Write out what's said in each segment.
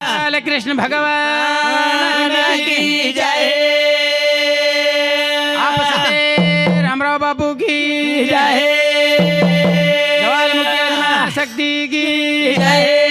कृष्ण भगवान की जय। आप सते रामराव बाबू की जय। जवाल मुखी योजना शक्ती की जय।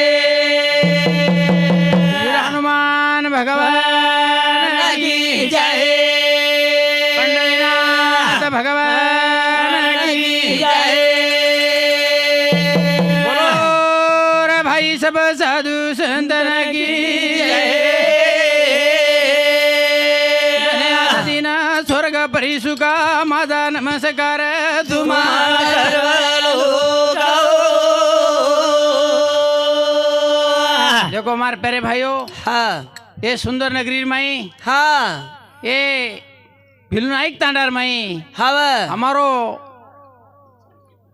प्यारे भाइयों हा। ये सुंदर नगरी माई हा। ये फिल्म ऐक तांडार माई हाव हमारो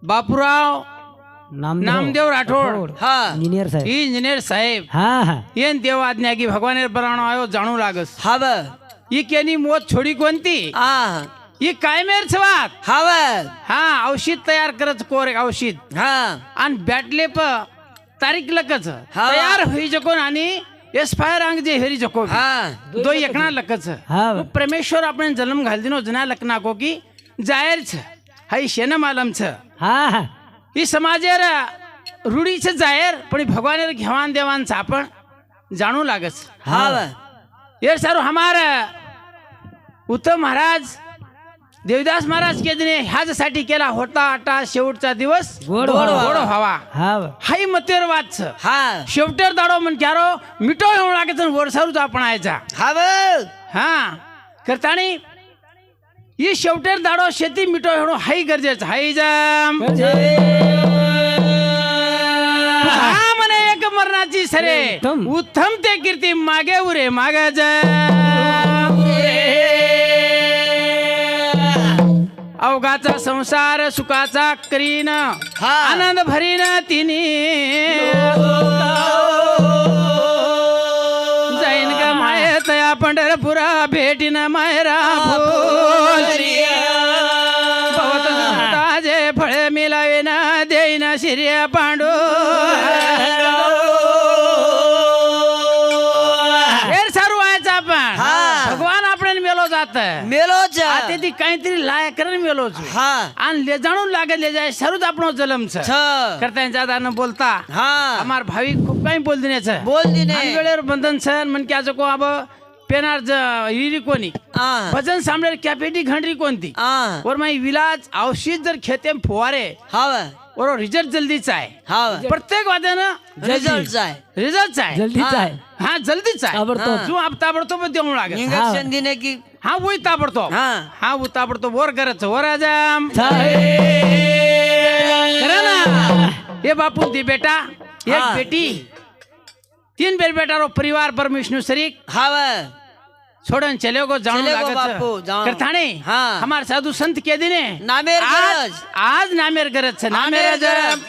बापूराव नामदेव राठोड हा। इंजिनियर साहेब। साहेब। हा देव आज्ञा की भगवानेर बराणो आयो जाणू लागस। हाव ही केनी मौत छोडी कोणती? आ ये कायमेर छवात हाव हा औषध तैयार करत कोर औषध। हा। अन बॅटले प तारीख लकच. हा. तयार होई जकोन आणि एक्सपायर अंग जे हेरी जको हाँ. दो एकणा लकच. हा. परमेश्वर आपण जन्म घाल दिनो जना लकना को की जायर छ हाई शेन मालम छ. हा हा. ही समाजेर रूढीच जायर पण ही भगवानेर घेवान देवान आपण जाणू लागस. हवा ये सारो हमार उत्तम महाराज देवदास महाराज के दिने ह्याच्यासाठी केला होता आटा शेवटचा दिवस. गोड गोड व्हावा. व्हावा. हा. हाई मतेर वाच हाँ. शेवटेर दाडो म्हण क्यारो मिठो येऊ लागेच वरसारूच आपण यायचा हवा हा. करताणी ही शेवटेर दाडो शेती मिठो येणं हाई गरजेचं. हाई जाम. हा म्हणे एक मरणाची सरे. उत्तम. उत्तम ते कीर्ती मागे उरे माग अवघाचा संसार सुखाचा करीन. आनंद भरीन तिनी. जाईन का माय तया पंढरपुरा भेटीन मायरा भवत ताजे फळे मिलावेन देईन शिर्य पांडू जा आता ती काहीतरी लाय करण मेलो छु. हाँ. ले जाणून लागत ले जाय सरूच आपण जलम छ छ. करता ज्यादा न बोलता. हाँ. हमार भाविक खूप काही बोल देण्याचं. बोल दिने. वेळेवर बंधन सण म्हण क्या को अब पेनार ज- हिरी कोणी? हाँ. भजन सांभळेर कॅपेटी घंटरी कोणती? हाँ. वर माई विलाज औषध जर खेते फुवारे हवा वर रिझल्ट जल्दीच आहे. हवा प्रत्येक वाद्यानं रिझल्ट जाय रिझल्ट आहे. जल्दीच हा. आहे. हा जल्दीच आहे. ताबडतोब. तू आप ताबडतोब देऊ लागेल. इंजेक्शन देने की हा वही ताबडतोब. हाँ. हा वो ताबडतोब. वर करायचं. वर आजाम साहेब. करा ना. ये बापू दी बेटा. एक हाँ. बेटी. तीन बेर बेटा रो परिवार परमेश्वर शरीक. हवा छोड़न चले गो जानो चले गो लागत बापू, जानो. हाँ. हमार साधु संत के दिने नामेर आज गरज. आज नामेर गरज छ नामेर गरज.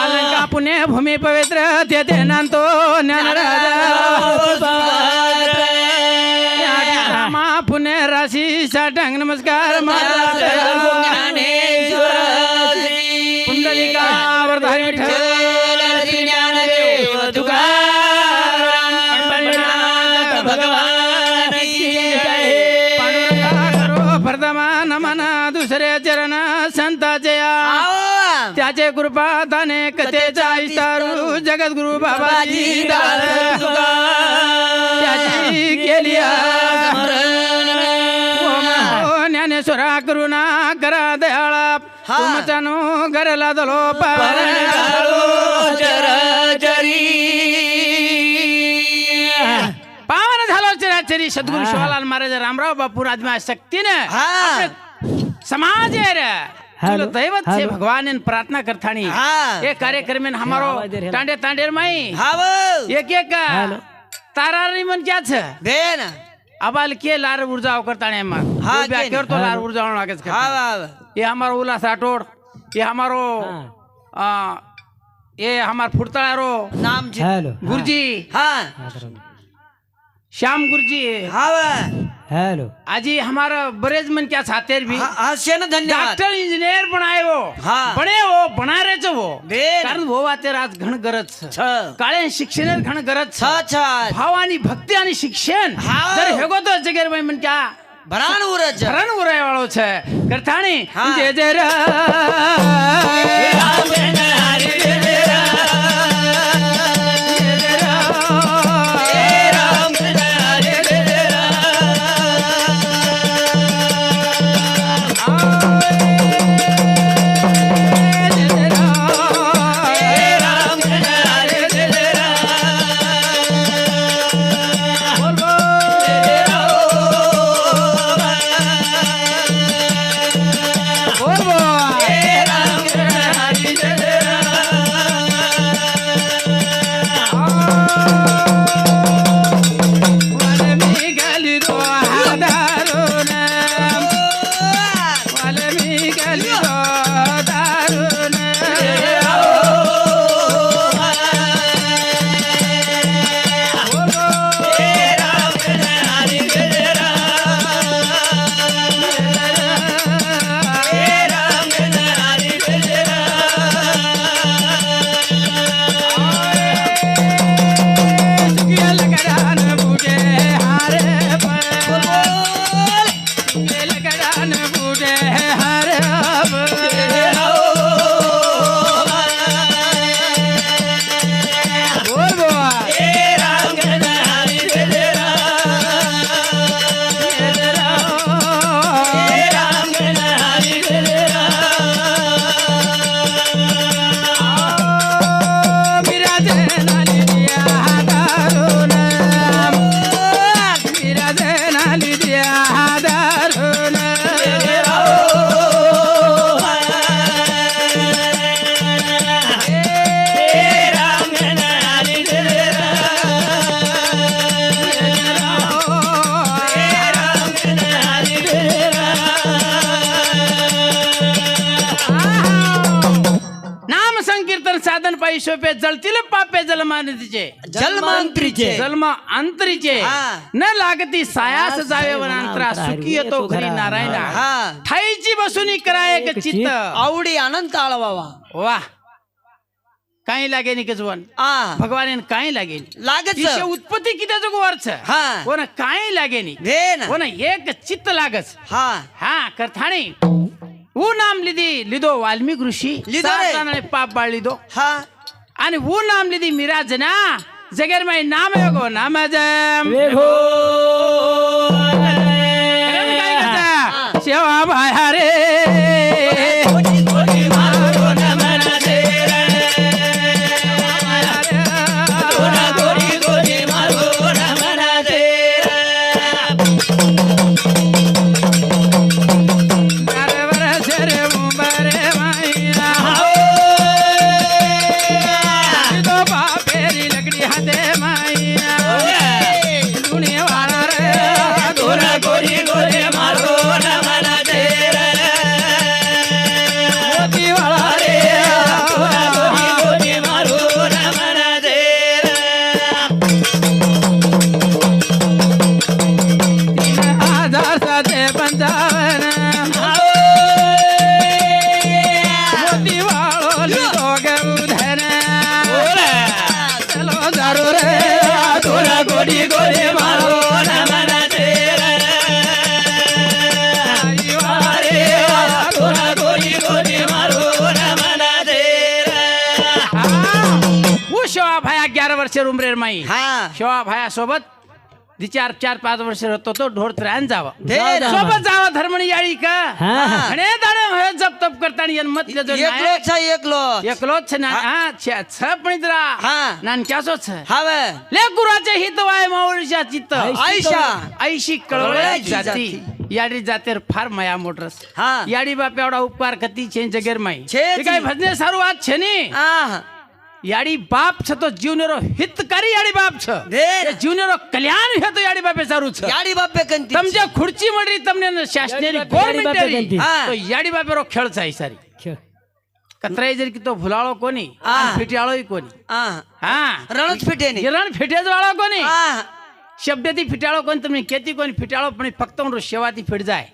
अलंका पुण्य भूमी पवित्र ते ते नांतो ज्ञान रामा पुण्य राशी साटंग नमस्कार जगद्गुरु बाबाजी. त्याची केली ज्ञानेश्वरा करुणा करा दयाळा. तुमच्यानो घरला दलो पावन झालो चराचरी सद्गुरु शिवालाल महाराज रामराव बापू आदमी शक्तीनं हाँ समाज है रे हेलो, तुला दैवत से हेलो. भगवान इन प्रार्थना करतानी हाँ ये कार्यक्रम में हमारो आवाज दे रहे हैं. टांडे टांडेर माई हवा एक एक तारारी मन क्या छ भेन अबाल के लार ऊर्जा करताने मग हाँ, ये ब्या के कर तो लार ऊर्जा लागत करता. हवा ये हमारो उल्लास राठोड ये हमारो आ, ये हमार फुटताळारो नाम जी हेलो। अजी हमारा बरेज मन क्या साथे भी। आशे धन्यवाद। डॉक्टर इंजीनियर बनाए वो। हाँ। बने वो हो, बना रहे छो वो। कारण वो वाते रात घण गरज छ काळे शिक्षण घण गरज छ छ भाव आणि भक्ती आणि शिक्षण। जर हेगो तो जगेर बाई मन क्या? भरण उरज भरान उराय वाळो छ करताणी जय नाम हिशोबे जळतील पापे जलमानतीचे. जलमांतरीचे जन्म अंतरीचे. न लागती सायास जावे वनांतरा. सुखी येतो घरी नारायण. ठाईची बसून करा एक चित्त. आवडी अनंत आळवा वा. काही लागे निकच वन. भगवाने लागे लागेल लागत उत्पत्ती किती जग वर्ष कोण काही लागे कोण एक चित्त लागस हा. हा करथाणी. ऊ नाम लिदी. लिदो वाल्मिक ऋषी. लिदो पाप बाळ लिदो हा. बाळलिदो હા आणि ऊ नाम लिदी मिराज ना जगेर माई नाम योगो नाम जम वेगो काय करता? शेवा भाया रे वर्ष उमरेर माई. હા शिवा भाया सोबत चार चार पाच वर्ष होतो तो ढोर त्राण जावा. जावा, सोबत जावा. धर्मणी याळी का? जप तप करताना येन एक हा. हावे. ले गुराचे हित वाय माऊळीच्या चित्त. आयशा ऐशी कळवळ्याची जाती. याडी जातेर फार माया मोटरस. हा. याडी बाप एवढा उपकार कती छे जगेर माई छे काय भजने सारू आज छे યાડી બાપ છે તો જીવનેરો હિતકારી યાડી બાપ છે. જે જીવનેરો કલ્યાણ છે તો યાડી બાપે સારું છે. યાડી બાપે કંતી તમને ખુરચી મળી તમને શાસનેરી ગવર્મેન્ટરી તો યાડી બાપે રો ખેળ થાય સારી. કતરાઈ જર કી તો ભૂલાળો કોની? ફીટિયાળો ઈ કોની? હા. હા. રણ ફીટે ની રણ ફીટે જ વાળો કોની? હા. શબ્દથી ફીટાળો કોની? તમને કેતી કોની? ફીટાળો પણ ફક્ત હું સેવાથી ફીટ જાય.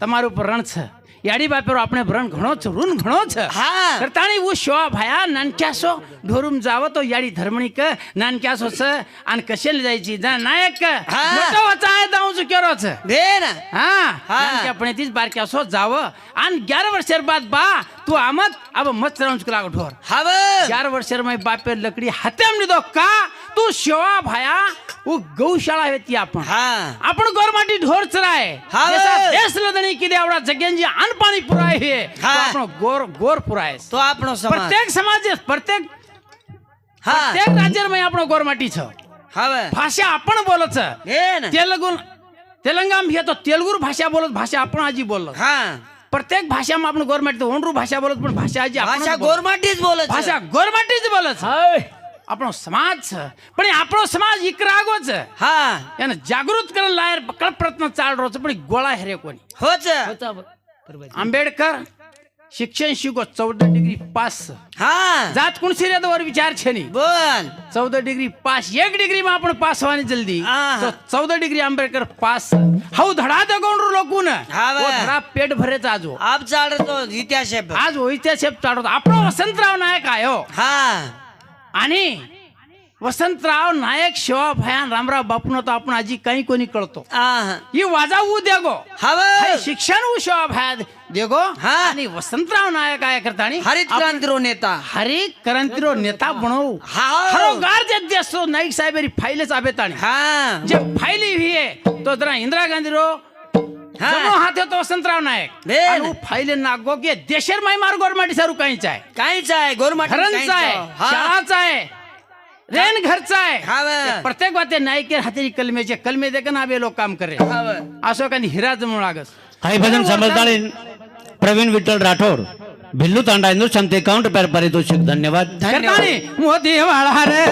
તમારું ઉપર રણ છે. યાડી બાપેરો આપણે ભ્રણ ઘણો છે ઋણ ઘણો છે હા કરતાણી હું શો ભાયા નાનક્યાસો ઢોરુમ જાવ તો યાડી ધર્મણી ક નાનક્યાસો છે આન કશેલ જાય છે જા નાયક મોટો વચાય દાઉં છું કેરો છે દે ને હા નાનકે આપણે તીજ બાર ક્યાસો જાવ આન 11 વર્ષેર બાદ બા તું આમત અબ મત રાઉં છું લાગો ઢોર હવે 11 વર્ષેર માં બાપે લકડી હાથેમ લીધો કા તું શો ભાયા वो गौशाळा आहेत ती आपण? हा. आपण गोरमाटी ढोर चराय हाँ। देश लदणी की देवड़ा जी अन्न पाणी पुराय है. हाँ। गोर गोर पुराय. तो आपनो प्रत्येक समाज प्रत्येक हा. प्रत्येक राज्य में आपनो गोरमाटी छ हावे भाषा आपण बोलत. छ तेलगु तेलंगाम हे तो तेलगुर भाषा बोलत भाषा आपण आजी बोललो हा. प्रत्येक भाषा आफ्नो गोरमाटी त होनरू भाषा बोलत पण भाषा आजी भाषा गोरमाटीच बोलत. भाषा गोरमाटीच बोलत. આપણો સમાજ છે પણ આપણો સમાજ ઇકરાગો છે હા એને જાગૃત કરવા લાયર કલ્પરત્ન ચાલ રહ્યો છે પણ ગોળા હેરે કોની હો છે આંબેડકર શિક્ષણ શીખો ચૌદ ડિગ્રી પાસ હા જાત કુણ છે રે વિચાર છે ની બોલ ચૌદ ડિગ્રી પાસ એક ડિગ્રી માં પણ પાસ હોવાની જલ્દી તો ચૌદ ડિગ્રી આંબેડકર પાસ હાઉ ધડા તો કોણ લોકો ને ઓ ધડા પેટ ભરે ચાજો આપ ચાલ તો ઇતિહાસ છે આજ ઓ ઇતિહાસ ચાડો આપણો વસંતરાવ નાયક આયો હા आणि वसंतराव नायक शिवा भयान रामराव बापून तो आपण आजी काही कोणी कळतो. ही वाजावू दे गो. शिक्षण उ शिवा भयान दे गो. हा. आणि वसंतराव नायक काय करता आणि हरित क्रांतिरो नेता. हरित क्रांतिरो नेता बनवू. हरोगार नाईक साहेब फाईलच आबेताणी हा. जे फाईली हुई है तो जरा इंदिरा गांधी रो वसंतराव नायक। बेन. आणि फाईल नागोगे देशेर माईमार गोरमाटी सारू काहींचा आहे कायचा आहे गोरमाटी घरांचा आहे शाळाचा आहे रेन घरचा आहे ते प्रत्येक वाते नायके हाती कलमेचे कलमे दे ना बे लोक काम करे। असो का हिराज जमू लागस। हाय भजन समजदारीन प्रवीण विठ्ठल राठोड भिल्लू तांडा इंदू ते काउंट पेर पारितोषिक धन्यवाद। करतानी मोती वाळा रे।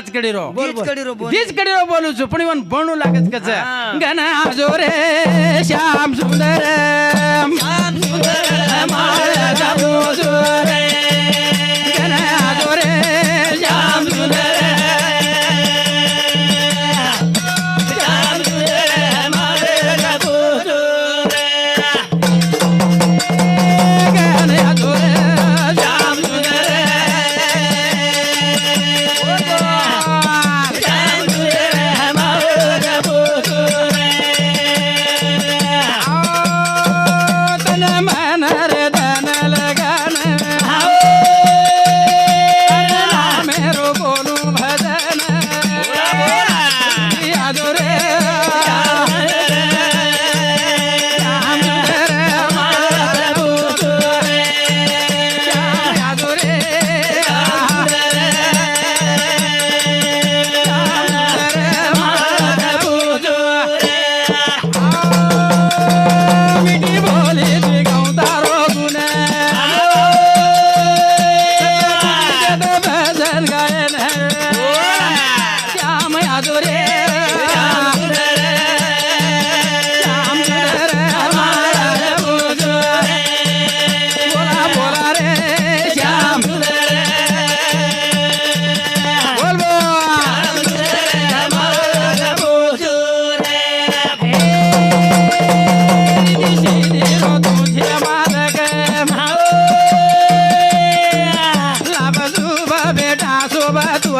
બોલે છે આ પાંચ કડી રો બીજ કડી રો બોલ. બીજ કડી રો બોલું છું પણ ઈવન ભણું લાગે છે કે છે હા. ગન આજો રે શ્યામ સુંદર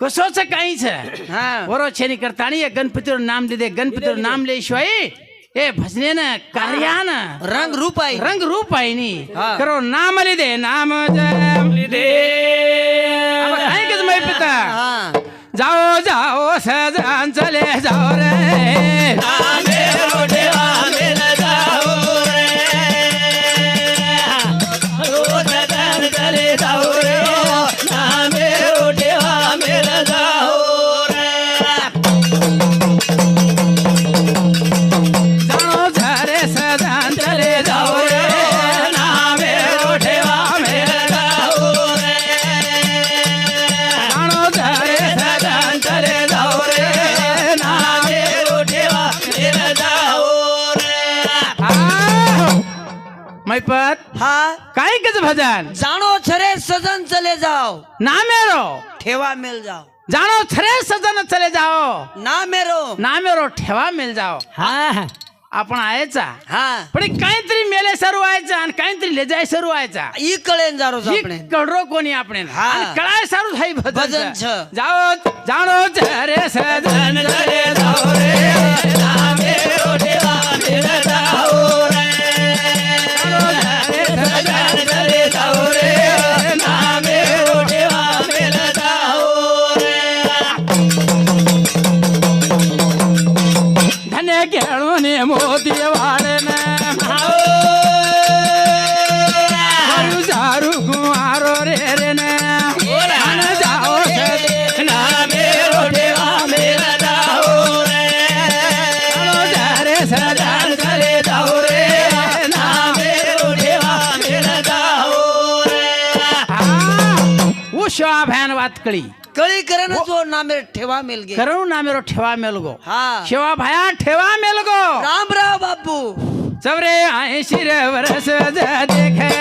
काहीच हा। बरो छेनी करताना ये गणपतीवर नाम दे दे गणपतीवर नाम लिहिशिवाय हे भजनेनं कार्यानं रंग रूप आहे रंग रूप आहे नी। हा. करो नाम लिदे नाम जम लिदे। अब ऐकच मै पिता? हा। जाओ जाओ सजान चले जाओ भजन जाणो छरे सजन चले जाओ। ना मेरो। ठेवा मिल जाओ। जानो छरे सजन चले जाओ। ना मेरो। ना मेरो ठेवा मिल जाओ। आपण आहेचा हा। पण हे काहीतरी मेले सरू व्हायचा आणि काहीतरी लेजाय सरू व्हायचा ई कळेन जारो ही आपण कळरो कोणी आपण। हा. कळाय सारू हाई भजन। भजन छ. जाओ जाणो रे सजन चले जाओ रे। नामे मेरे रे उषा भॅन वातकळी कळी करेन जो ना मेरे ठेवा मिल गे करू ना मेरो ठेवा मेलगो हा शिवा भाया ठेवा मेलगो राम राव बापू सबरे आए शिर वरस देखे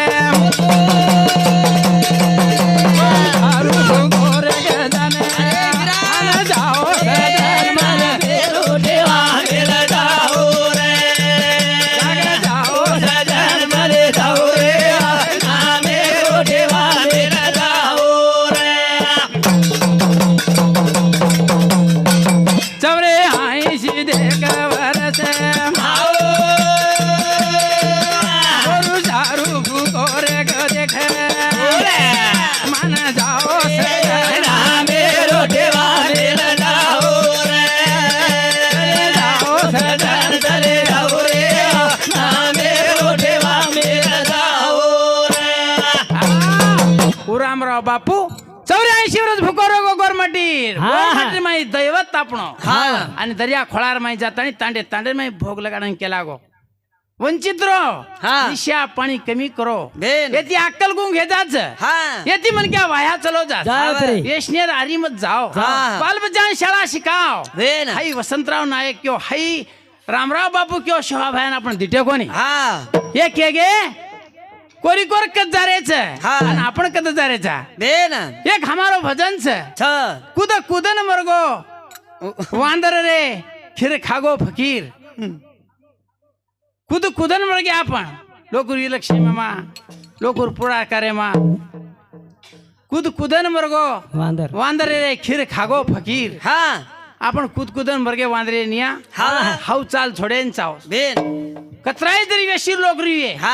हा. आणि दर्या खोळार माई जातानी तांडे तांडे माई भोग लगाडन केला गो वंचित रो हा. दिशा पाणी कमी करो. येती अक्कल गुंग घेताच हा. येती म्हण क्या वाया चलो जा जात. येशनेर आरी मत जाओ. हा. बालबजान शाळा शिकाव हाई वसंतराव नायक क्यो हाई रामराव बापू क्यो शोभाभायन आपण दिटे कोणी? हा. हे गे? कोरी कोर कद जारेच हा. आणि आपण कद जारेचा बेन एक हमारो भजन छ. छ कुद कुदन मरगो. वांदर रे खीर खागो फकीर. कुद कुदन मरगे आपण. लोकूर लक्ष्मी मामा. लोकूर पुढाकारे मा. कुद कुदन मरगो. वांदर. वांदर रे खीर खागो फकीर. हा. आपण कुद कुदन मरगे वांदरे निया. हा. हाऊ चाल छोडेन चाव बेन कतराय तरी वेशीर लोकरी हा.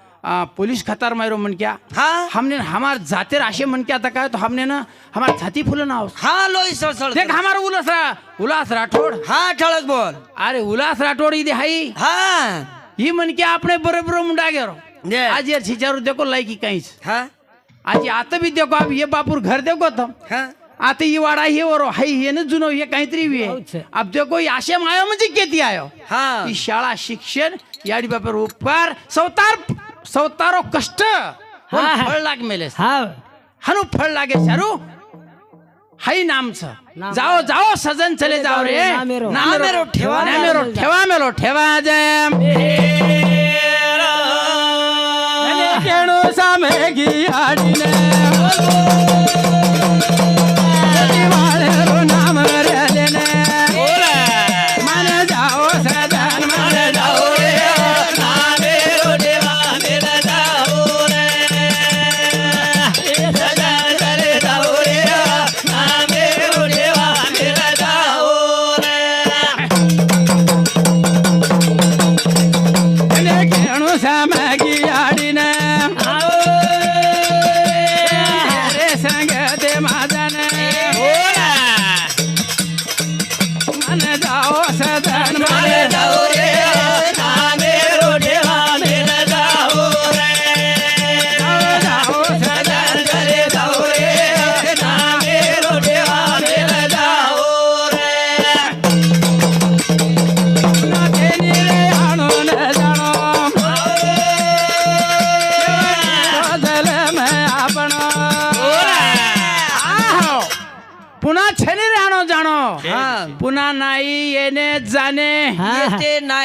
अ, पोलीस खतार मारो मन क्या हा? हमने हमार जातेर आशे मन क्या आता काय तो हमने ना हमार छाती फुलं नाव हा लोई सळसळ. देख हमार उलास रा- उलास राठोड. हा ठळक बोल. अरे उलास राठोड इथे हाई? हा. ही मन क्या आपणे बरोबर मुंडा गेरो. आज यार छिचारू देखो लायकी काहीच. हा? आज आता भी देखो अब ये बापूर घर देखो तुम हा? आता ही वाडा हे वरो हाई हे न जुनो हे काहीतरी. आहे. अब देखो ही आशे आयो म्हणजे किती आयो? हा. ही शाळा शिक्षण याडी बापर उपकार सवतार सवतारो कष्ट हा. फळ लाग मेले हाँ हनु फळ लागे शारू हाई नामचं जाओ जाओ सजन चले जाओ रे नामेरो. नामेरो ठेवा. नामेरो ठेवा मेलो ठेवा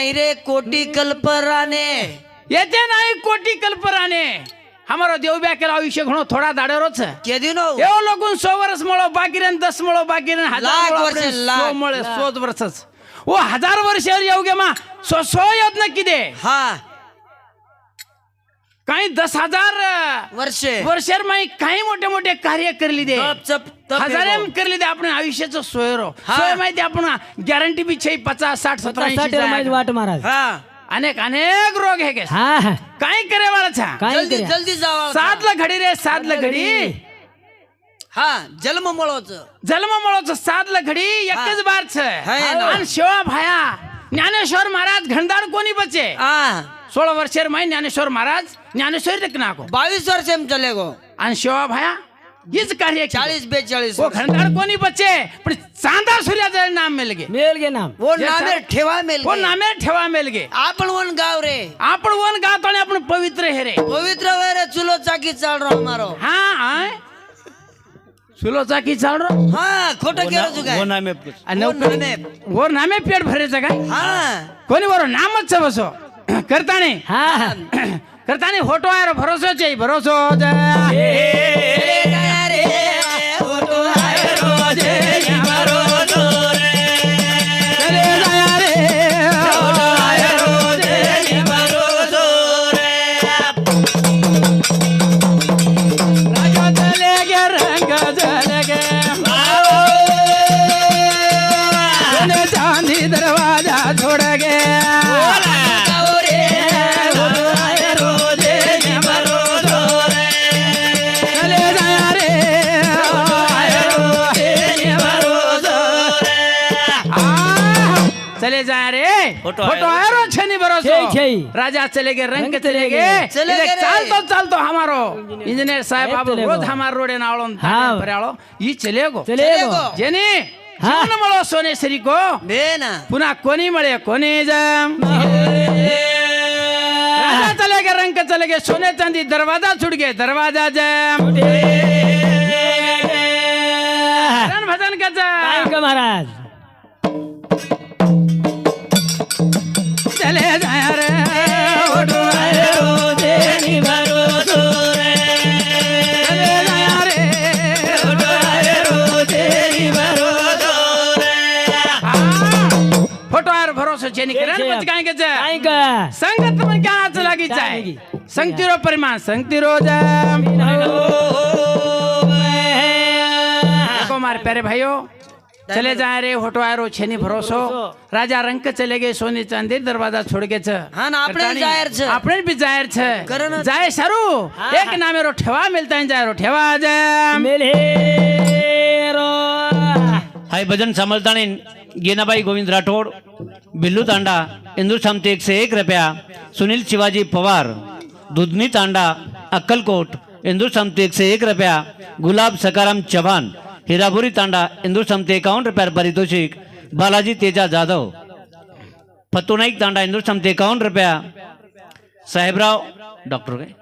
नाही रे कोटी कल्पराने। येते नाही कोटी कल्पराने. हमारो देव ब्या केला आयुष्य घणो थोडा दाडेरोच केदी नो। एव लोगून सौ वर्ष मळो बाकी रे दस मळो बाकी रे हजार वर्ष, सौ मळे सोच वर्षच. ओ हजार वर्ष येऊ गे मा सो सो येत नक्की दे हा। काही दस हजार वर्षे. वर्षार माई काही मोठे मोठे कार्य करली दे. हजारे. करली दे आपण आयुष्याचं सोयरो. सोय माहिती आपण गॅरंटी बी छे पचास साठ जायगा. वाट महाराज हा. अनेक अनेक रोग है काय करे वाला छा? काय जल्दी? जल्दी जावा साधला घडी रे साधला घडी. हा जन्म मळोच जन्म मळोच साधला घडी एकच बार छ हाय ना. आणि शिवा भाया ज्ञानेश्वर महाराज घनदार कोणी बचे? हा सोळा वर्षेर माई ज्ञानेश्वर महाराज ज्ञानेश्वर तक नाको बावीस वर्ष में चले गो. आणि शिवा भाया हीच कार्य. चालीस बेचाळीस वो घनदार कोणी बचे? पण चांदा सूर्याचं नाम मिल गे मेल गे नाम. वो नामे ठेवा मेल वो नामे ठेवा मिल गे आपण वन गाव रे. आपण वन गातो आणि आपण पवित्र हे रे. पवित्र वे रे चुलो चाकी चाल रहा हमारो हा आय सुलो चाकी चाल रो। हा खोटं केलं तू काय? आणि वो नामे वर नामे पेट भरायचं काय? हा। कोणी बरो नामच छ बसो? करताने? हा। हा करताने फोटो आहे रो, भरोसो चे भरोसो जे. फोटो आयरो छनी भरोसो छे, छे. राजा चले गए रंग रंग चले चले गए गए. चले इधर गए रे. चालतो चालतो हमारो इंजीनियर साहेब साहेब आप चले रोज गो. हमार रोडे नाळो हा. पर्याळो ही चले गो चले चले गो गो. जेनी हा. जीवन मळो सोनेश्वरी को बे ना पुन्हा कोणी मळे कोणी जम राजा चले गए रंग चले गए सोने चांदी दरवाजा छुट गए दरवाजा जम भजन भजन का काय जम का महाराज निकरन छे, मच काय के जा काय का? संगत मन क्या हाथ लागी काय जाय लागी? संगतिरो परिमाण संगतिरो जम. देखो मारे प्यारे भाइयों चले जाए रे होटवारो छेनी भरोसो। राजा रंक चले गए सोनी चांदी दरवाजा छोड़ के छ हां जाहिर छ। भी जाहिर छे। जाए सारू। एक नामे रो ठेवा मिलता है जाए रो ठेवा आज मिले रो। हाय भजन समलताणी गेनाबाई गोविंद राठोड बिल्लू तांडा इंदूर सामते एक से एक रुपया सुनील शिवाजी पवार दुधनी तांडा अक्कलकोट इंदूर सामते एक से एक रुपया गुलाब सकाराम चौहान हिरापुरी तांडा, इंदूर शामती एकावन्न रुपया पारितोषिक, बालाजी तेजा जाधव। फत्तू नाईक तांडा, इंदूर शामती एकावन्न रुपया। साहेबराव, डॉक्टर काय?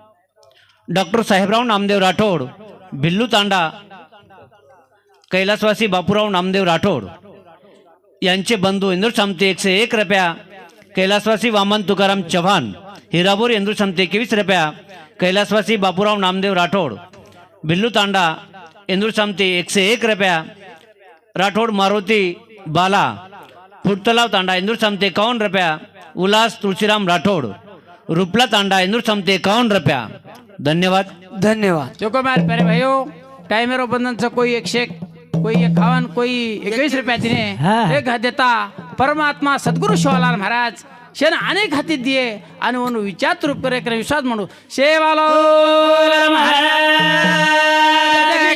डॉक्टर साहेबराव नामदेव राठोड, भिल्लू तांडा, कैलासवासी बापूराव नामदेव राठोड। यांचे बंधू इंदूर सामते एकशे एक रुपया, कैलासवासी वामन तुकाराम चव्हाण, हिरापूर इंदूर सामते एकवीस रुपया, कैलासवासी बापूराव नामदेव राठोड। बिल्लू तांडा इंदूर सामते एकशे एक रुपया. राठोड मारुती बाला फुटतलाव तांडा इंदूर सामते एकावन्न रुपया. उल्हास तुळशीराम राठोड. रुपला तांडा इंदूर सामते एकावन्न रुपया. धन्यवाद. धन्यवाद. देखो मेरे प्यारे भाइयों टाइमेरो बंधन से कोई एक शेक कोई एक खावन कोई एकवीस रुपया तिने एक देता परमात्मा सद्गुरु शिवालाल महाराज शेन अनेक हाती दिए आणि म्हणून विचार रूप करे विश्वास म्हणू शेवालो महाराज।